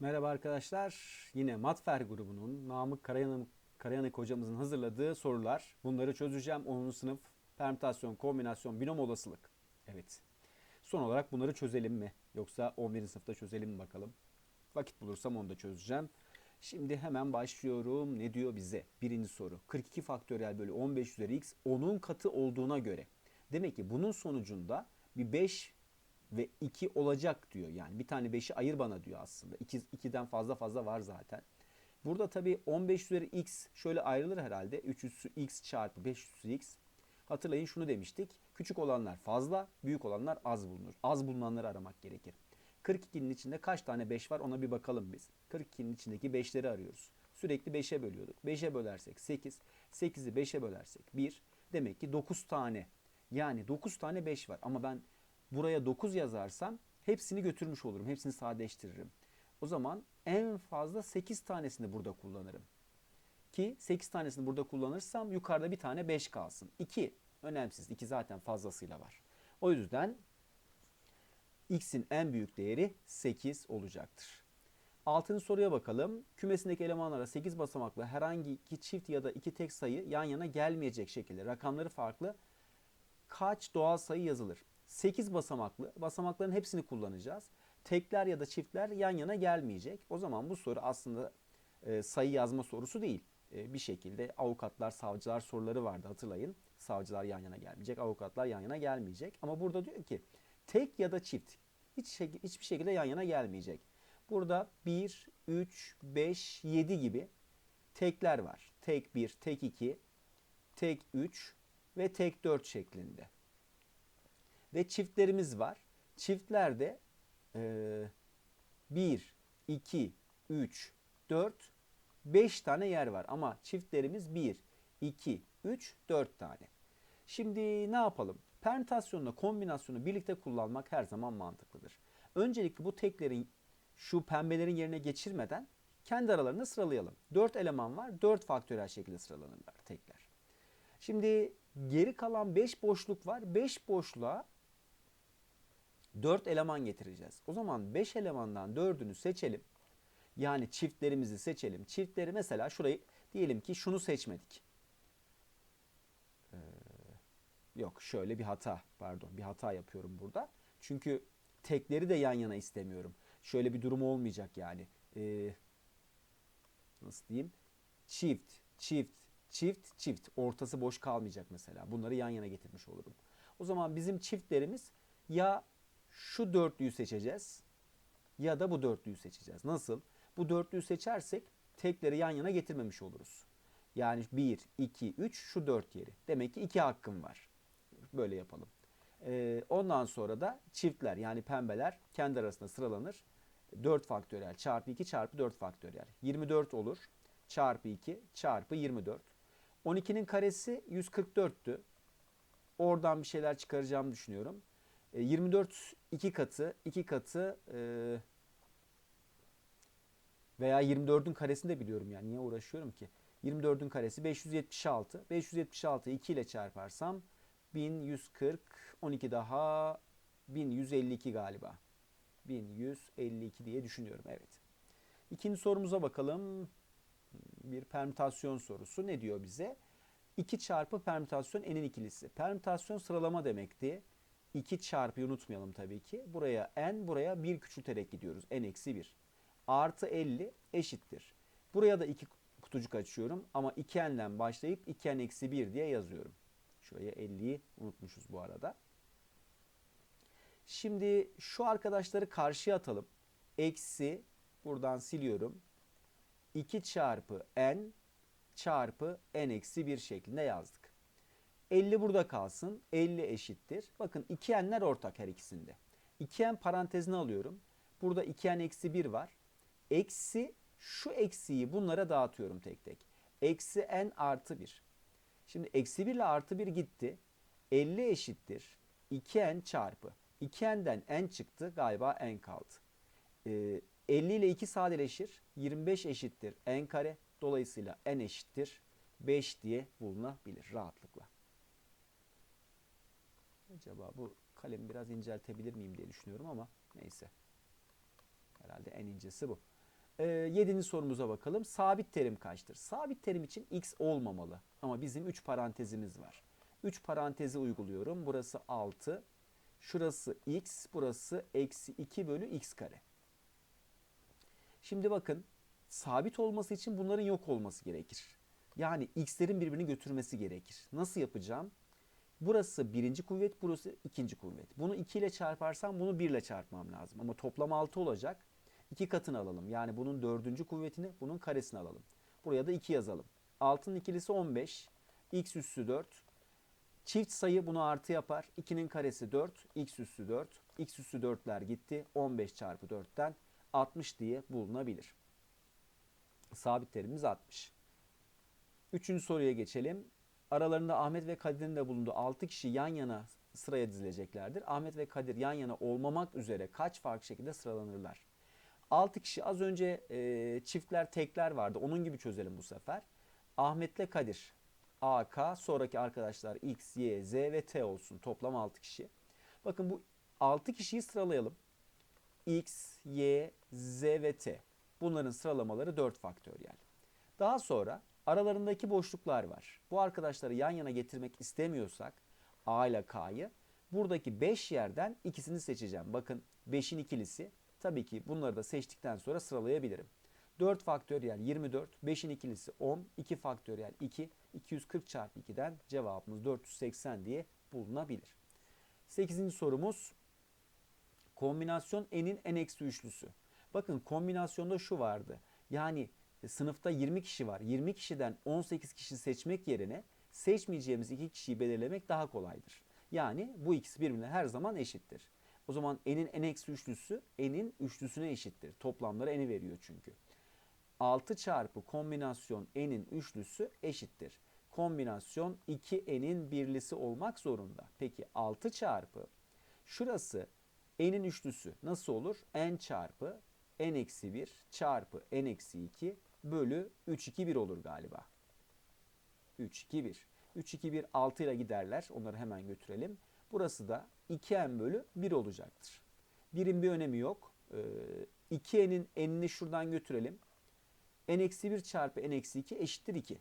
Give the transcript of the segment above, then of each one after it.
Merhaba arkadaşlar. Yine Matfer grubunun Namık Karayanık, Karayanık hocamızın hazırladığı sorular. Bunları çözeceğim. 10. sınıf permütasyon, kombinasyon, binom olasılık. Evet. Son olarak bunları çözelim mi? Yoksa 11. sınıfta çözelim mi bakalım. Vakit bulursam onu da çözeceğim. Şimdi hemen başlıyorum. Ne diyor bize? Birinci soru. 42 faktöriyel bölü 15 üzeri x 10'un katı olduğuna göre. Demek ki bunun sonucunda bir 5 ve 2 olacak diyor. Yani bir tane 5'i ayır bana diyor aslında. 2, 2'den fazla fazla var zaten. Burada tabii 15 üzeri x şöyle ayrılır herhalde. 3 üssü x çarpı 5 üssü x. Hatırlayın şunu demiştik. Küçük olanlar fazla, büyük olanlar az bulunur. Az bulunanları aramak gerekir. 42'nin içinde kaç tane 5 var ona bir bakalım biz. 42'nin içindeki 5'leri arıyoruz. Sürekli 5'e bölüyorduk. 5'e bölersek 8, 8'i 5'e bölersek 1. Demek ki 9 tane. Yani 9 tane 5 var ama ben buraya 9 yazarsam hepsini götürmüş olurum. Hepsini sadeleştiririm. O zaman en fazla 8 tanesini burada kullanırım. Ki 8 tanesini burada kullanırsam yukarıda bir tane 5 kalsın. 2 önemsiz. 2 zaten fazlasıyla var. O yüzden x'in en büyük değeri 8 olacaktır. Altıncı soruya bakalım. Kümesindeki elemanlara 8 basamaklı herhangi iki çift ya da iki tek sayı yan yana gelmeyecek şekilde rakamları farklı kaç doğal sayı yazılır? 8 basamaklı. Basamakların hepsini kullanacağız. Tekler ya da çiftler yan yana gelmeyecek. O zaman bu soru aslında e, sayı yazma sorusu değil. E, bir şekilde avukatlar, savcılar soruları vardı hatırlayın. Savcılar yan yana gelmeyecek, avukatlar yan yana gelmeyecek. Ama burada diyor ki tek ya da çift hiç hiçbir şekilde yan yana gelmeyecek. Burada 1, 3, 5, 7 gibi tekler var. Tek 1, tek 2, tek 3 ve tek 4 şeklinde. Ve çiftlerimiz var. Çiftlerde e, 1, 2, 3, 4, 5 tane yer var. Ama çiftlerimiz 1, 2, 3, 4 tane. Şimdi ne yapalım? Permütasyonla kombinasyonu birlikte kullanmak her zaman mantıklıdır. Öncelikle bu teklerin şu pembelerin yerine geçirmeden kendi aralarında sıralayalım. 4 eleman var. 4 faktörel şekilde sıralanırlar tekler. Şimdi geri kalan 5 boşluk var. 5 boşluğa 4 eleman getireceğiz. O zaman 5 elemandan 4'ünü seçelim. Yani çiftlerimizi seçelim. Çiftleri mesela şurayı diyelim ki şunu seçmedik. Ee, yok şöyle bir hata pardon bir hata yapıyorum burada. Çünkü tekleri de yan yana istemiyorum. Şöyle bir durum olmayacak yani. Ee, nasıl diyeyim? Çift, çift, çift, çift. Ortası boş kalmayacak mesela. Bunları yan yana getirmiş olurum. O zaman bizim çiftlerimiz ya şu dörtlüyü seçeceğiz ya da bu dörtlüyü seçeceğiz. Nasıl? Bu dörtlüyü seçersek tekleri yan yana getirmemiş oluruz. Yani 1, 2, 3 şu 4 yeri. Demek ki 2 hakkım var. Böyle yapalım. Ee, ondan sonra da çiftler yani pembeler kendi arasında sıralanır. 4 faktöriyel çarpı 2 çarpı 4 faktöriyel. 24 olur. Çarpı 2 çarpı 24. 12'nin karesi 144'tü. Oradan bir şeyler çıkaracağımı düşünüyorum. E, 24 2 katı, 2 katı e, veya 24'ün karesini de biliyorum yani niye uğraşıyorum ki? 24'ün karesi 576. 576'yı 2 ile çarparsam 1140, 12 daha 1152 galiba. 1152 diye düşünüyorum evet. İkinci sorumuza bakalım. Bir permütasyon sorusu. Ne diyor bize? 2 çarpı permütasyon n'in ikilisi. Permütasyon sıralama demekti. 2 çarpıyı unutmayalım tabii ki. Buraya n, buraya 1 küçülterek gidiyoruz. n eksi 1. Artı 50 eşittir. Buraya da 2 kutucuk açıyorum ama 2n'den başlayıp 2n eksi 1 diye yazıyorum. Şuraya 50'yi unutmuşuz bu arada. Şimdi şu arkadaşları karşıya atalım. Eksi buradan siliyorum. 2 çarpı n çarpı n eksi 1 şeklinde yazdık. 50 burada kalsın. 50 eşittir. Bakın 2n'ler ortak her ikisinde. 2n parantezine alıyorum. Burada 2n eksi 1 var. Eksi şu eksiyi bunlara dağıtıyorum tek tek. Eksi n artı 1. Şimdi eksi 1 ile artı 1 gitti. 50 eşittir. 2n çarpı. 2n'den n çıktı. Galiba n kaldı. Ee, 50 ile 2 sadeleşir. 25 eşittir n kare. Dolayısıyla n eşittir 5 diye bulunabilir rahatlıkla. Acaba bu kalemi biraz inceltebilir miyim diye düşünüyorum ama neyse. Herhalde en incesi bu. Ee, yedinci sorumuza bakalım. Sabit terim kaçtır? Sabit terim için x olmamalı. Ama bizim 3 parantezimiz var. 3 parantezi uyguluyorum. Burası 6. Şurası x. Burası eksi 2 bölü x kare. Şimdi bakın sabit olması için bunların yok olması gerekir. Yani x'lerin birbirini götürmesi gerekir. Nasıl yapacağım? Burası birinci kuvvet, burası ikinci kuvvet. Bunu 2 ile çarparsam bunu 1 ile çarpmam lazım. Ama toplam 6 olacak. 2 katını alalım. Yani bunun dördüncü kuvvetini, bunun karesini alalım. Buraya da 2 yazalım. 6'nın ikilisi 15. x üssü 4. Çift sayı bunu artı yapar. 2'nin karesi 4. x üssü 4. x üssü 4'ler gitti. 15 çarpı 4'ten 60 diye bulunabilir. Sabit terimimiz 60. Üçüncü soruya geçelim. Aralarında Ahmet ve Kadir'in de bulunduğu 6 kişi yan yana sıraya dizileceklerdir. Ahmet ve Kadir yan yana olmamak üzere kaç farklı şekilde sıralanırlar? 6 kişi az önce e, çiftler tekler vardı. Onun gibi çözelim bu sefer. Ahmet'le Kadir. A, K sonraki arkadaşlar X, Y, Z ve T olsun. Toplam 6 kişi. Bakın bu 6 kişiyi sıralayalım. X, Y, Z ve T. Bunların sıralamaları 4 faktöriyel. Daha sonra aralarındaki boşluklar var. Bu arkadaşları yan yana getirmek istemiyorsak A ile K'yı buradaki 5 yerden ikisini seçeceğim. Bakın 5'in ikilisi tabii ki bunları da seçtikten sonra sıralayabilirim. 4 faktöriyel 24, 5'in ikilisi 10, 2 faktöriyel 2, 240 çarpı 2'den cevabımız 480 diye bulunabilir. 8. sorumuz kombinasyon n'in en eksi. Bakın kombinasyonda şu vardı. Yani sınıfta 20 kişi var. 20 kişiden 18 kişi seçmek yerine seçmeyeceğimiz 2 kişiyi belirlemek daha kolaydır. Yani bu ikisi birbirine her zaman eşittir. O zaman n'in en eksi üçlüsü n'in üçlüsüne eşittir. Toplamları n'i veriyor çünkü. 6 çarpı kombinasyon n'in üçlüsü eşittir. Kombinasyon 2n'in birlisi olmak zorunda. Peki 6 çarpı şurası n'in üçlüsü nasıl olur? n çarpı n eksi 1 çarpı n eksi 2 bölü 3 2 1 olur galiba. 3 2 1. 3 2 1 6 ile giderler. Onları hemen götürelim. Burası da 2n bölü 1 olacaktır. Birin bir önemi yok. Ee, 2n'in n'ini şuradan götürelim. n eksi 1 çarpı n eksi 2 eşittir 2.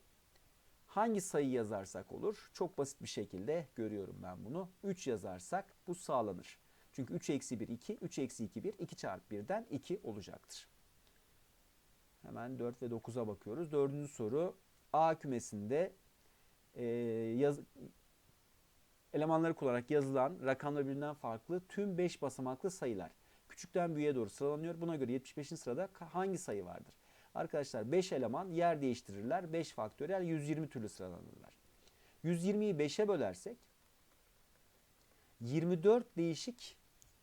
Hangi sayı yazarsak olur? Çok basit bir şekilde görüyorum ben bunu. 3 yazarsak bu sağlanır. Çünkü 3 eksi 1 2, 3 eksi 2 1, 2 çarpı 1'den 2 olacaktır. Hemen 4 ve 9'a bakıyoruz. Dördüncü soru A kümesinde e, yaz, elemanları kullanarak yazılan rakamlar birbirinden farklı tüm 5 basamaklı sayılar. Küçükten büyüğe doğru sıralanıyor. Buna göre 75. sırada hangi sayı vardır? Arkadaşlar 5 eleman yer değiştirirler. 5 faktöriyel 120 türlü sıralanırlar. 120'yi 5'e bölersek 24 değişik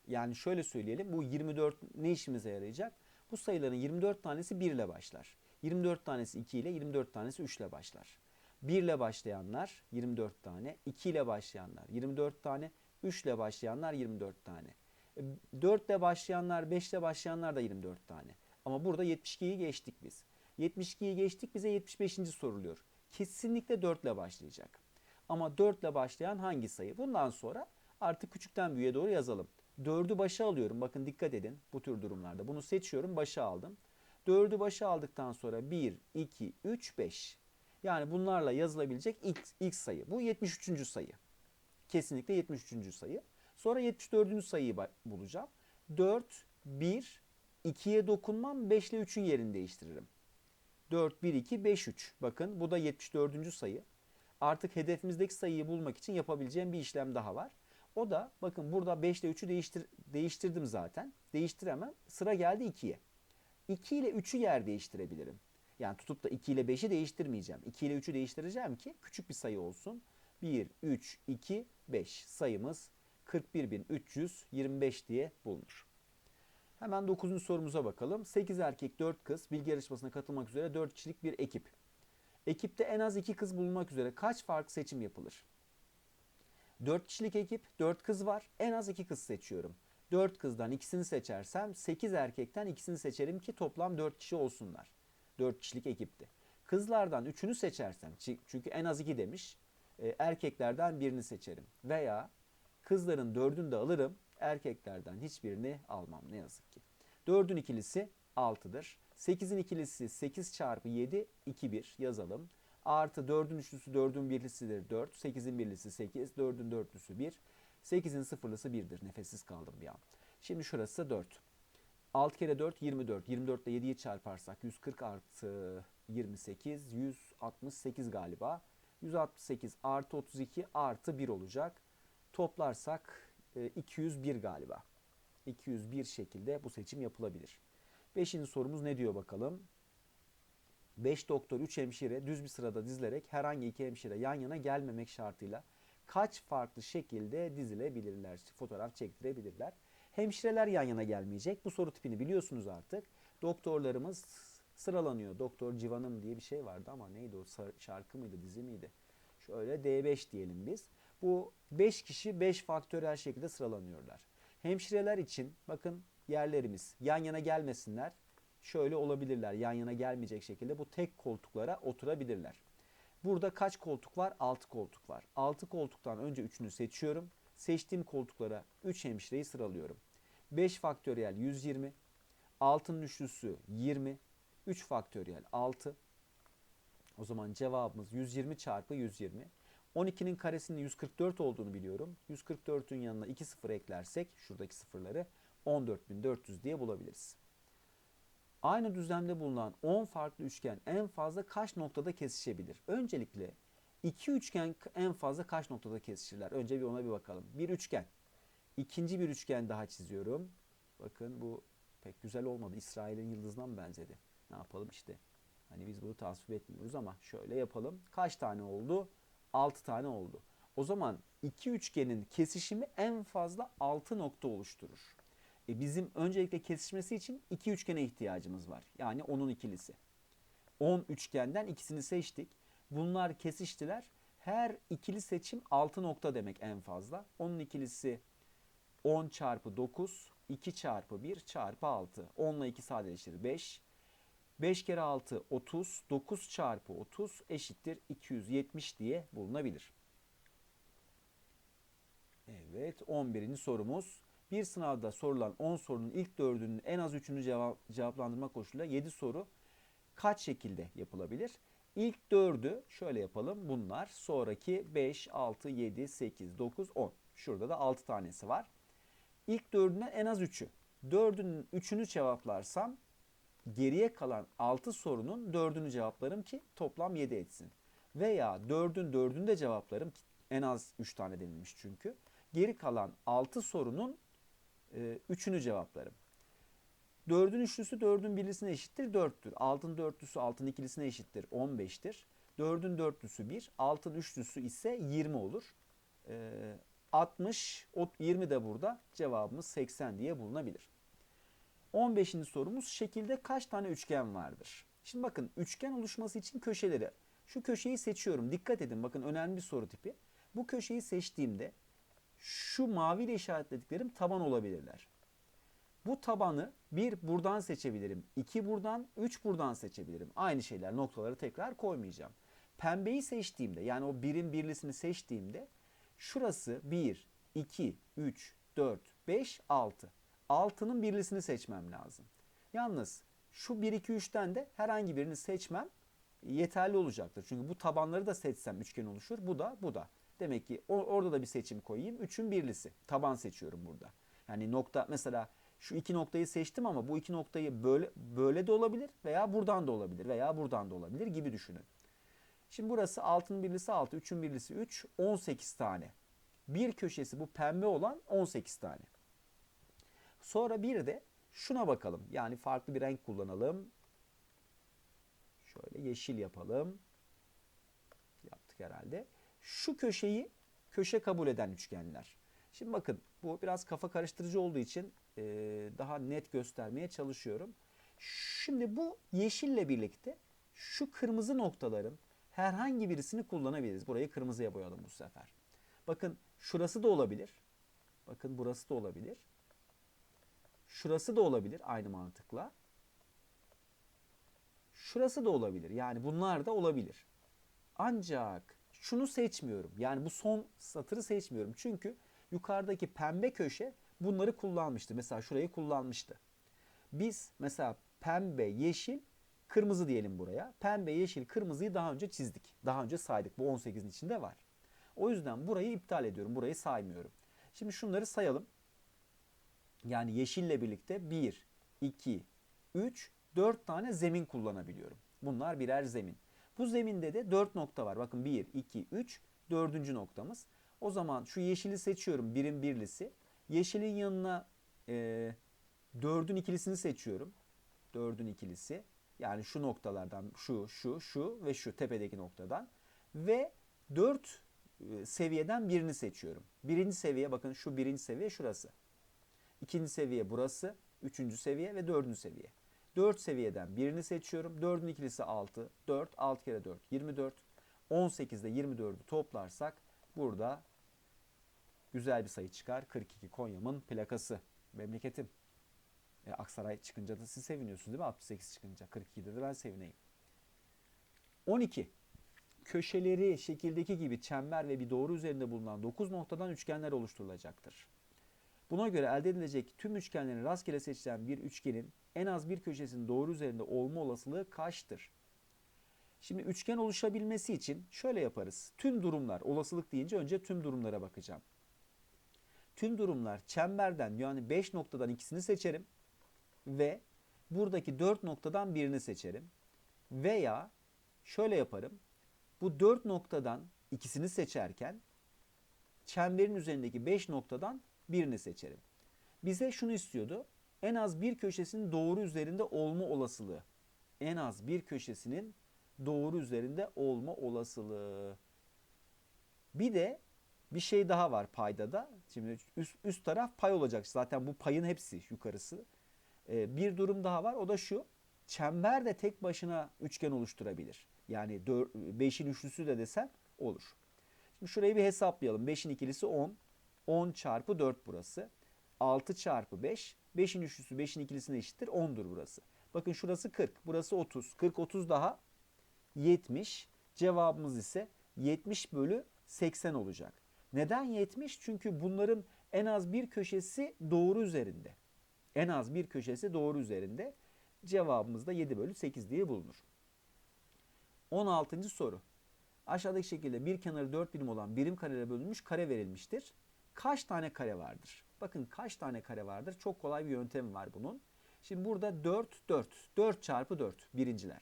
yani şöyle söyleyelim bu 24 ne işimize yarayacak? Bu sayıların 24 tanesi 1 ile başlar. 24 tanesi 2 ile 24 tanesi 3 ile başlar. 1 ile başlayanlar 24 tane, 2 ile başlayanlar 24 tane, 3 ile başlayanlar 24 tane. 4 ile başlayanlar, 5 ile başlayanlar da 24 tane. Ama burada 72'yi geçtik biz. 72'yi geçtik bize 75. soruluyor. Kesinlikle 4 ile başlayacak. Ama 4 ile başlayan hangi sayı? Bundan sonra artık küçükten büyüğe doğru yazalım. 4'ü başa alıyorum. Bakın dikkat edin bu tür durumlarda. Bunu seçiyorum başa aldım. 4'ü başa aldıktan sonra 1, 2, 3, 5. Yani bunlarla yazılabilecek ilk, ilk sayı. Bu 73. sayı. Kesinlikle 73. sayı. Sonra 74. sayıyı bulacağım. 4, 1, 2'ye dokunmam 5 ile 3'ün yerini değiştiririm. 4, 1, 2, 5, 3. Bakın bu da 74. sayı. Artık hedefimizdeki sayıyı bulmak için yapabileceğim bir işlem daha var. O da bakın burada 5 ile 3'ü değiştir, değiştirdim zaten. Değiştiremem. Sıra geldi 2'ye. 2 ile 3'ü yer değiştirebilirim. Yani tutup da 2 ile 5'i değiştirmeyeceğim. 2 ile 3'ü değiştireceğim ki küçük bir sayı olsun. 1, 3, 2, 5 sayımız 41.325 diye bulunur. Hemen 9. sorumuza bakalım. 8 erkek 4 kız bilgi yarışmasına katılmak üzere 4 kişilik bir ekip. Ekipte en az 2 kız bulunmak üzere kaç farklı seçim yapılır? 4 kişilik ekip 4 kız var. En az 2 kız seçiyorum. 4 kızdan ikisini seçersem 8 erkekten ikisini seçerim ki toplam 4 kişi olsunlar. 4 kişilik ekipti. Kızlardan 3'ünü seçersem çünkü en az 2 demiş. e, Erkeklerden birini seçerim. Veya kızların 4'ünü de alırım. Erkeklerden hiçbirini almam ne yazık ki. 4'ün ikilisi 6'dır. 8'in ikilisi 8 çarpı 7 2 1 yazalım. Artı 4'ün üçlüsü 4'ün birlisidir 4. 8'in birlisi 8. 4'ün dörtlüsü 1. 8'in sıfırlısı 1'dir. Nefessiz kaldım bir an. Şimdi şurası 4. 6 kere 4 24. 24 ile 7'yi çarparsak 140 artı 28 168 galiba. 168 artı 32 artı 1 olacak. Toplarsak e, 201 galiba. 201 şekilde bu seçim yapılabilir. Beşinci sorumuz ne diyor bakalım. 5 doktor 3 hemşire düz bir sırada dizilerek herhangi iki hemşire yan yana gelmemek şartıyla kaç farklı şekilde dizilebilirler, fotoğraf çektirebilirler. Hemşireler yan yana gelmeyecek. Bu soru tipini biliyorsunuz artık. Doktorlarımız sıralanıyor. Doktor Civanım diye bir şey vardı ama neydi o şarkı mıydı, dizi miydi? Şöyle D5 diyelim biz. Bu 5 kişi 5 faktörel şekilde sıralanıyorlar. Hemşireler için bakın yerlerimiz yan yana gelmesinler. Şöyle olabilirler. Yan yana gelmeyecek şekilde bu tek koltuklara oturabilirler. Burada kaç koltuk var? 6 koltuk var. 6 koltuktan önce 3'ünü seçiyorum. Seçtiğim koltuklara 3 hemşireyi sıralıyorum. 5 faktöriyel 120. 6'nın üçlüsü 20. 3 faktöriyel 6. O zaman cevabımız 120 çarpı 120. 12'nin karesinin 144 olduğunu biliyorum. 144'ün yanına 2 sıfır eklersek şuradaki sıfırları 14.400 diye bulabiliriz. Aynı düzlemde bulunan 10 farklı üçgen en fazla kaç noktada kesişebilir? Öncelikle iki üçgen en fazla kaç noktada kesişirler? Önce bir ona bir bakalım. Bir üçgen. İkinci bir üçgen daha çiziyorum. Bakın bu pek güzel olmadı. İsrail'in yıldızına mı benzedi? Ne yapalım işte. Hani biz bunu tasvip etmiyoruz ama şöyle yapalım. Kaç tane oldu? 6 tane oldu. O zaman iki üçgenin kesişimi en fazla 6 nokta oluşturur. E bizim öncelikle kesişmesi için iki üçgene ihtiyacımız var. Yani onun ikilisi. 10 üçgenden ikisini seçtik. Bunlar kesiştiler. Her ikili seçim 6 nokta demek en fazla. Onun ikilisi 10 çarpı 9, 2 çarpı 1 çarpı 6. 10 ile 2 sadeleşir 5. 5 kere 6 30, 9 çarpı 30 eşittir 270 diye bulunabilir. Evet 11. sorumuz. Bir sınavda sorulan 10 sorunun ilk dördünün en az üçünü cevap, cevaplandırma koşuluyla 7 soru kaç şekilde yapılabilir? İlk dördü şöyle yapalım. Bunlar sonraki 5, 6, 7, 8, 9, 10. Şurada da 6 tanesi var. İlk dördünden en az 3'ü. Dördünün 3'ünü cevaplarsam geriye kalan 6 sorunun 4'ünü cevaplarım ki toplam 7 etsin. Veya 4'ün 4'ünü de cevaplarım ki en az 3 tane denilmiş çünkü. Geri kalan 6 sorunun 3'ünü cevaplarım. 4'ün üçlüsü 4'ün birlisine eşittir 4'tür. 6'ın dörtlüsü 6'ın ikilisine eşittir 15'tir. 4'ün dörtlüsü 1, 6'ın üçlüsü ise 20 olur. 60, 20 de burada cevabımız 80 diye bulunabilir. 15. sorumuz şekilde kaç tane üçgen vardır? Şimdi bakın üçgen oluşması için köşeleri. Şu köşeyi seçiyorum. Dikkat edin bakın önemli bir soru tipi. Bu köşeyi seçtiğimde şu maviyle işaretlediklerim taban olabilirler. Bu tabanı bir buradan seçebilirim. iki buradan, üç buradan seçebilirim. Aynı şeyler noktaları tekrar koymayacağım. Pembeyi seçtiğimde yani o birin birlisini seçtiğimde şurası 1, 2, 3, 4, 5, 6. 6'nın birlisini seçmem lazım. Yalnız şu 1, 2, 3'ten de herhangi birini seçmem yeterli olacaktır. Çünkü bu tabanları da seçsem üçgen oluşur. Bu da bu da. Demek ki orada da bir seçim koyayım. Üçün birlisi. Taban seçiyorum burada. Yani nokta mesela şu iki noktayı seçtim ama bu iki noktayı böyle böyle de olabilir veya buradan da olabilir veya buradan da olabilir gibi düşünün. Şimdi burası altın birlisi 6, üçün birlisi 3, 18 tane. Bir köşesi bu pembe olan 18 tane. Sonra bir de şuna bakalım. Yani farklı bir renk kullanalım. Şöyle yeşil yapalım. Yaptık herhalde. Şu köşeyi köşe kabul eden üçgenler. Şimdi bakın bu biraz kafa karıştırıcı olduğu için e, daha net göstermeye çalışıyorum. Şimdi bu yeşille birlikte şu kırmızı noktaların herhangi birisini kullanabiliriz. Burayı kırmızıya boyalım bu sefer. Bakın şurası da olabilir. Bakın burası da olabilir. Şurası da olabilir aynı mantıkla. Şurası da olabilir. Yani bunlar da olabilir. Ancak şunu seçmiyorum. Yani bu son satırı seçmiyorum. Çünkü yukarıdaki pembe köşe bunları kullanmıştı. Mesela şurayı kullanmıştı. Biz mesela pembe, yeşil, kırmızı diyelim buraya. Pembe, yeşil, kırmızıyı daha önce çizdik. Daha önce saydık. Bu 18'in içinde var. O yüzden burayı iptal ediyorum. Burayı saymıyorum. Şimdi şunları sayalım. Yani yeşille birlikte 1, 2, 3, 4 tane zemin kullanabiliyorum. Bunlar birer zemin. Bu zeminde de 4 nokta var. Bakın 1, 2, 3, dördüncü noktamız. O zaman şu yeşili seçiyorum. Birin birlisi. Yeşilin yanına e, 4'ün ikilisini seçiyorum. 4'ün ikilisi. Yani şu noktalardan şu, şu, şu ve şu tepedeki noktadan. Ve 4 e, seviyeden birini seçiyorum. Birinci seviye bakın şu birinci seviye şurası. İkinci seviye burası. Üçüncü seviye ve dördüncü seviye. 4 seviyeden birini seçiyorum. 4'ün ikilisi 6. 4, 6 kere 4, 24. 18'de 24'ü toplarsak burada güzel bir sayı çıkar. 42 Konya'mın plakası. Memleketim. E, Aksaray çıkınca da siz seviniyorsunuz değil mi? 68 çıkınca. 42'de de ben sevineyim. 12. Köşeleri şekildeki gibi çember ve bir doğru üzerinde bulunan 9 noktadan üçgenler oluşturulacaktır. Buna göre elde edilecek tüm üçgenlerin rastgele seçilen bir üçgenin en az bir köşesinin doğru üzerinde olma olasılığı kaçtır? Şimdi üçgen oluşabilmesi için şöyle yaparız. Tüm durumlar, olasılık deyince önce tüm durumlara bakacağım. Tüm durumlar çemberden yani 5 noktadan ikisini seçerim ve buradaki 4 noktadan birini seçerim. Veya şöyle yaparım. Bu 4 noktadan ikisini seçerken çemberin üzerindeki 5 noktadan birini seçerim. Bize şunu istiyordu. En az bir köşesinin doğru üzerinde olma olasılığı. En az bir köşesinin doğru üzerinde olma olasılığı. Bir de bir şey daha var paydada. Şimdi üst, üst taraf pay olacak. Zaten bu payın hepsi yukarısı. Ee, bir durum daha var. O da şu. Çember de tek başına üçgen oluşturabilir. Yani 5'in üçlüsü de desem olur. Şimdi şurayı bir hesaplayalım. 5'in ikilisi 10. 10 çarpı 4 burası. 6 çarpı 5. 5'in üçlüsü 5'in ikilisine eşittir. 10'dur burası. Bakın şurası 40. Burası 30. 40 30 daha 70. Cevabımız ise 70 bölü 80 olacak. Neden 70? Çünkü bunların en az bir köşesi doğru üzerinde. En az bir köşesi doğru üzerinde. Cevabımız da 7 bölü 8 diye bulunur. 16. soru. Aşağıdaki şekilde bir kenarı 4 birim olan birim karelere bölünmüş kare verilmiştir. Kaç tane kare vardır? Bakın kaç tane kare vardır? Çok kolay bir yöntemi var bunun. Şimdi burada 4, 4. 4 çarpı 4 birinciler.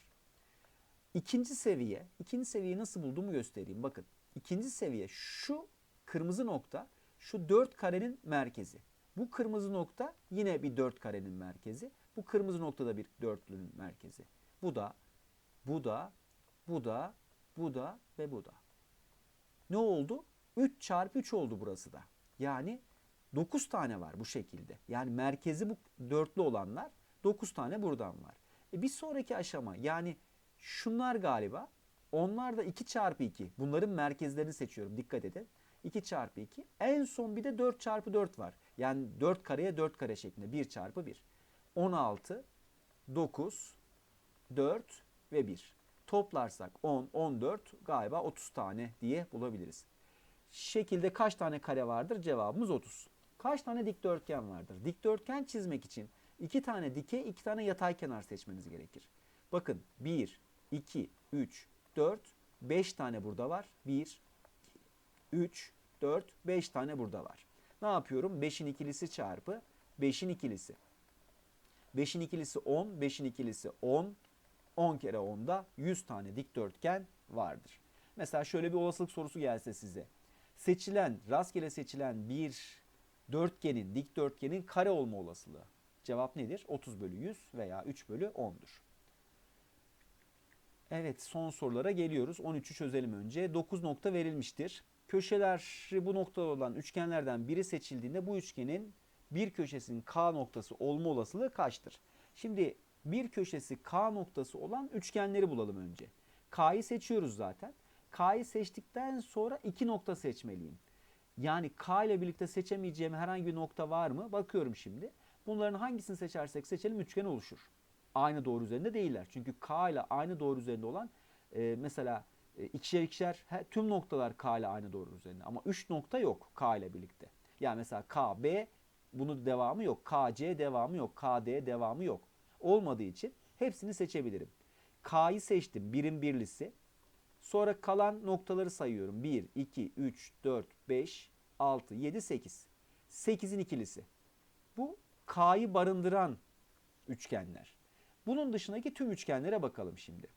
İkinci seviye, ikinci seviyeyi nasıl bulduğumu göstereyim. Bakın ikinci seviye şu kırmızı nokta şu 4 karenin merkezi. Bu kırmızı nokta yine bir 4 karenin merkezi. Bu kırmızı nokta da bir dörtlünün merkezi. Bu da, bu da, bu da, bu da ve bu da. Ne oldu? 3 çarpı 3 oldu burası da. Yani 9 tane var bu şekilde. Yani merkezi bu dörtlü olanlar 9 tane buradan var. E bir sonraki aşama yani şunlar galiba onlar da 2 çarpı 2. Bunların merkezlerini seçiyorum dikkat edin. 2 çarpı 2. En son bir de 4 çarpı 4 var. Yani 4 kareye 4 kare şeklinde 1 çarpı 1. 16, 9, 4 ve 1. Toplarsak 10, 14 galiba 30 tane diye bulabiliriz. Şekilde kaç tane kare vardır? Cevabımız 30. Kaç tane dikdörtgen vardır? Dikdörtgen çizmek için 2 tane dikey, 2 tane yatay kenar seçmeniz gerekir. Bakın 1, 2, 3, 4, 5 tane burada var. 1, 3, 4, 5 tane burada var. Ne yapıyorum? 5'in ikilisi çarpı 5'in ikilisi. 5'in ikilisi 10, 5'in ikilisi 10. 10 kere 10'da 100 tane dikdörtgen vardır. Mesela şöyle bir olasılık sorusu gelse size. Seçilen, rastgele seçilen bir dörtgenin, dikdörtgenin kare olma olasılığı. Cevap nedir? 30 bölü 100 veya 3 bölü 10'dur. Evet son sorulara geliyoruz. 13'ü çözelim önce. 9 nokta verilmiştir. Köşeler bu noktada olan üçgenlerden biri seçildiğinde bu üçgenin bir köşesinin K noktası olma olasılığı kaçtır? Şimdi bir köşesi K noktası olan üçgenleri bulalım önce. K'yı seçiyoruz zaten. K'yı seçtikten sonra iki nokta seçmeliyim. Yani K ile birlikte seçemeyeceğim herhangi bir nokta var mı? Bakıyorum şimdi. Bunların hangisini seçersek seçelim üçgen oluşur. Aynı doğru üzerinde değiller. Çünkü K ile aynı doğru üzerinde olan e, mesela e, ikişer ikişer he, tüm noktalar K ile aynı doğru üzerinde. Ama üç nokta yok K ile birlikte. Yani mesela KB bunun devamı yok. KC devamı yok. KD devamı yok. olmadığı için hepsini seçebilirim. K'yı seçtim. Birim birlisi. Sonra kalan noktaları sayıyorum. 1, 2, 3, 4, 5, 6, 7, 8. 8'in ikilisi. Bu K'yı barındıran üçgenler. Bunun dışındaki tüm üçgenlere bakalım şimdi.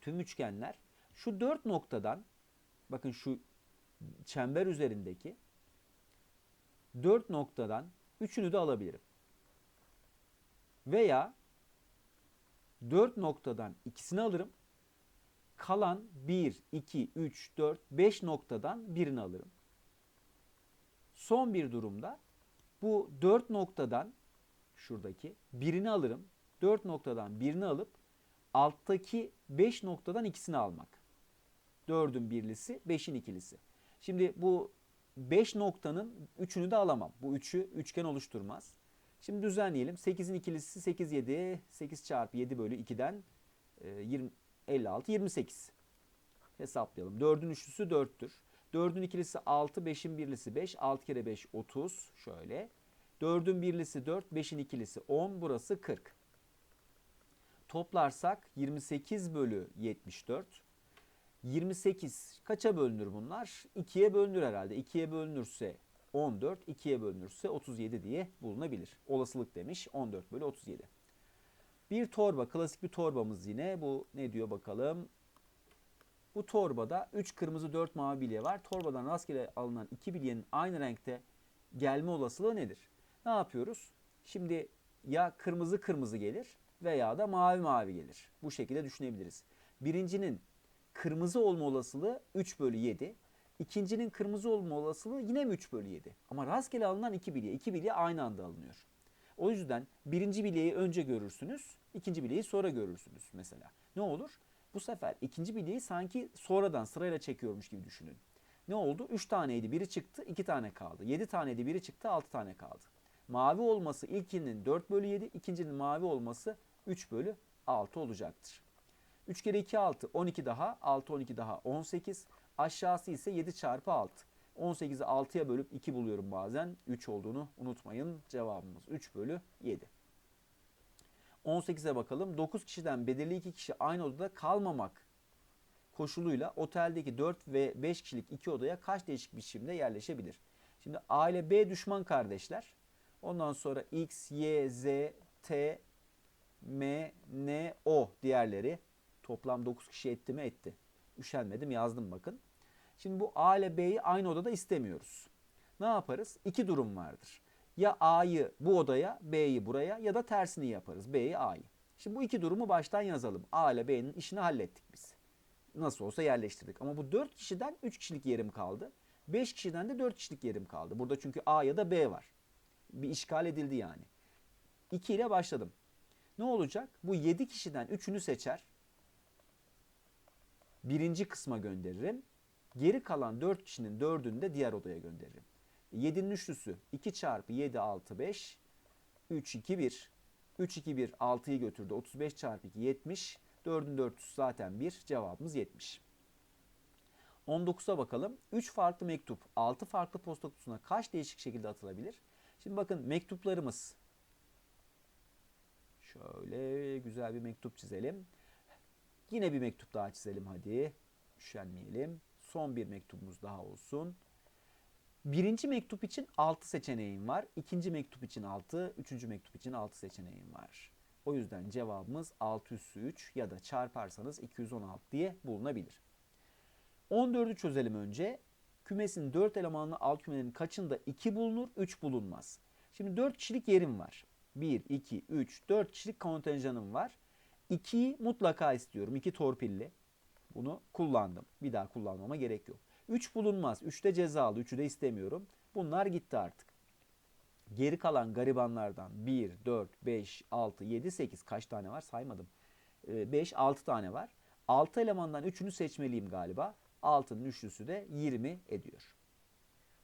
Tüm üçgenler şu dört noktadan bakın şu çember üzerindeki dört noktadan üçünü de alabilirim. Veya dört noktadan ikisini alırım. Kalan 1, 2, 3, 4, 5 noktadan birini alırım. Son bir durumda bu 4 noktadan şuradaki birini alırım. 4 noktadan birini alıp alttaki 5 noktadan ikisini almak. 4'ün birlisi, 5'in ikilisi. Şimdi bu 5 noktanın 3'ünü de alamam. Bu 3'ü üçgen oluşturmaz. Şimdi düzenleyelim. 8'in ikilisi 8, 7. 8 çarpı 7 bölü 2'den 20, 56, 28. Hesaplayalım. 4'ün üçlüsü 4'tür. 4'ün ikilisi 6, 5'in birlisi 5. 6 kere 5 30. Şöyle. 4'ün birlisi 4, 5'in ikilisi 10. Burası 40. Toplarsak 28 bölü 74. 28 kaça bölünür bunlar? 2'ye bölünür herhalde. 2'ye bölünürse 14, 2'ye bölünürse 37 diye bulunabilir. Olasılık demiş 14 bölü 37. Bir torba, klasik bir torbamız yine. Bu ne diyor bakalım. Bu torbada 3 kırmızı 4 mavi bilye var. Torbadan rastgele alınan 2 bilyenin aynı renkte gelme olasılığı nedir? Ne yapıyoruz? Şimdi ya kırmızı kırmızı gelir veya da mavi mavi gelir. Bu şekilde düşünebiliriz. Birincinin kırmızı olma olasılığı 3 bölü 7. İkincinin kırmızı olma olasılığı yine mi 3 bölü 7? Ama rastgele alınan 2 bilye. 2 bilye aynı anda alınıyor. O yüzden birinci bilyeyi önce görürsünüz, ikinci bilyeyi sonra görürsünüz mesela. Ne olur? Bu sefer ikinci bilyeyi sanki sonradan sırayla çekiyormuş gibi düşünün. Ne oldu? 3 taneydi biri çıktı 2 tane kaldı. 7 taneydi biri çıktı 6 tane kaldı. Mavi olması ilkinin 4 bölü 7, ikincinin mavi olması 3 bölü 6 olacaktır. 3 kere 2 6, 12 daha, 6 12 daha 18. Aşağısı ise 7 çarpı 6. 18'i 6'ya bölüp 2 buluyorum bazen. 3 olduğunu unutmayın. Cevabımız 3 bölü 7. 18'e bakalım. 9 kişiden belirli 2 kişi aynı odada kalmamak koşuluyla oteldeki 4 ve 5 kişilik 2 odaya kaç değişik biçimde yerleşebilir? Şimdi A ile B düşman kardeşler. Ondan sonra X, Y, Z, T, M, N, O diğerleri toplam 9 kişi etti mi etti. Üşenmedim yazdım bakın. Şimdi bu A ile B'yi aynı odada istemiyoruz. Ne yaparız? İki durum vardır. Ya A'yı bu odaya, B'yi buraya ya da tersini yaparız. B'yi A'yı. Şimdi bu iki durumu baştan yazalım. A ile B'nin işini hallettik biz. Nasıl olsa yerleştirdik. Ama bu 4 kişiden 3 kişilik yerim kaldı. 5 kişiden de 4 kişilik yerim kaldı. Burada çünkü A ya da B var. Bir işgal edildi yani. 2 ile başladım. Ne olacak? Bu 7 kişiden 3'ünü seçer. Birinci kısma gönderirim. Geri kalan 4 kişinin 4'ünü de diğer odaya gönderirim. 7'nin üçlüsü 2 çarpı 7 6 5 3 2 1 3 2 1 6'yı götürdü. 35 çarpı 2 70. 4'ün 4'üsü zaten 1. Cevabımız 70. 19'a bakalım. 3 farklı mektup 6 farklı posta kutusuna kaç değişik şekilde atılabilir? Şimdi bakın mektuplarımız. Şöyle güzel bir mektup çizelim. Yine bir mektup daha çizelim hadi. Üşenmeyelim. Son bir mektubumuz daha olsun. Birinci mektup için 6 seçeneğim var. İkinci mektup için 6, üçüncü mektup için 6 seçeneğim var. O yüzden cevabımız 6 üssü 3 ya da çarparsanız 216 diye bulunabilir. 14'ü çözelim önce. Kümesin 4 elemanlı alt kümenin kaçında 2 bulunur, 3 bulunmaz. Şimdi 4 kişilik yerim var. 1, 2, 3, 4 kişilik kontenjanım var. 2'yi mutlaka istiyorum. 2 torpilli. Bunu kullandım. Bir daha kullanmama gerek yok. 3 bulunmaz. 3 de cezalı. 3'ü de istemiyorum. Bunlar gitti artık. Geri kalan garibanlardan 1, 4, 5, 6, 7, 8 kaç tane var saymadım. 5, 6 tane var. 6 elemandan 3'ünü seçmeliyim galiba. 6'nın üçlüsü de 20 ediyor.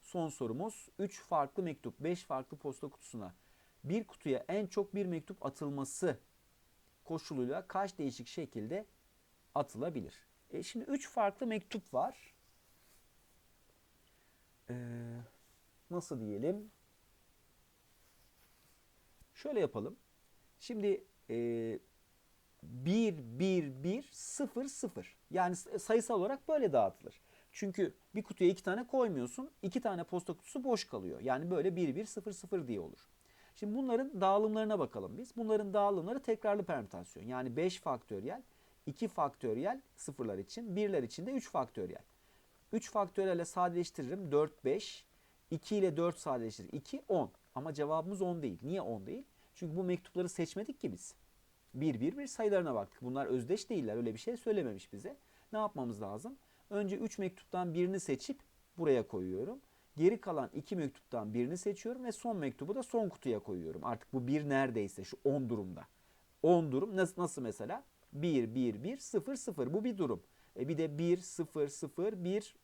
Son sorumuz 3 farklı mektup 5 farklı posta kutusuna bir kutuya en çok bir mektup atılması koşuluyla kaç değişik şekilde atılabilir? E şimdi 3 farklı mektup var. Ee, nasıl diyelim? Şöyle yapalım. Şimdi e, 1, 1, 1, 0, 0. Yani sayısal olarak böyle dağıtılır. Çünkü bir kutuya iki tane koymuyorsun. iki tane posta kutusu boş kalıyor. Yani böyle 1, 1, 0, 0 diye olur. Şimdi bunların dağılımlarına bakalım biz. Bunların dağılımları tekrarlı permütasyon. Yani 5 faktöriyel, 2 faktöriyel sıfırlar için, birler için de 3 faktöriyel. 3 faktöriyelle sadeleştiririm 4, 5. 2 ile 4 sadeleştirir 2, 10. Ama cevabımız 10 değil. Niye 10 değil? Çünkü bu mektupları seçmedik ki biz. 1, 1, 1 sayılarına baktık. Bunlar özdeş değiller. Öyle bir şey söylememiş bize. Ne yapmamız lazım? Önce 3 mektuptan birini seçip buraya koyuyorum. Geri kalan 2 mektuptan birini seçiyorum ve son mektubu da son kutuya koyuyorum. Artık bu bir neredeyse şu 10 durumda. 10 durum nasıl, nasıl mesela? 1, 1, 1, 0, 0. Bu bir durum. E bir de 1, 0, 0, 1,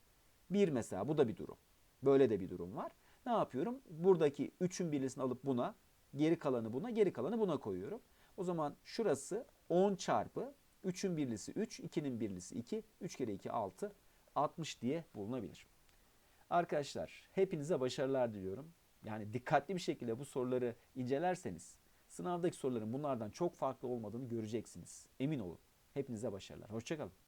1 mesela. Bu da bir durum. Böyle de bir durum var. Ne yapıyorum? Buradaki 3'ün birlisini alıp buna, geri kalanı buna, geri kalanı buna koyuyorum. O zaman şurası 10 çarpı 3'ün birlisi 3, 2'nin birlisi 2, 3 kere 2 6, 60 diye bulunabilir. Arkadaşlar hepinize başarılar diliyorum. Yani dikkatli bir şekilde bu soruları incelerseniz sınavdaki soruların bunlardan çok farklı olmadığını göreceksiniz. Emin olun. Hepinize başarılar. Hoşçakalın.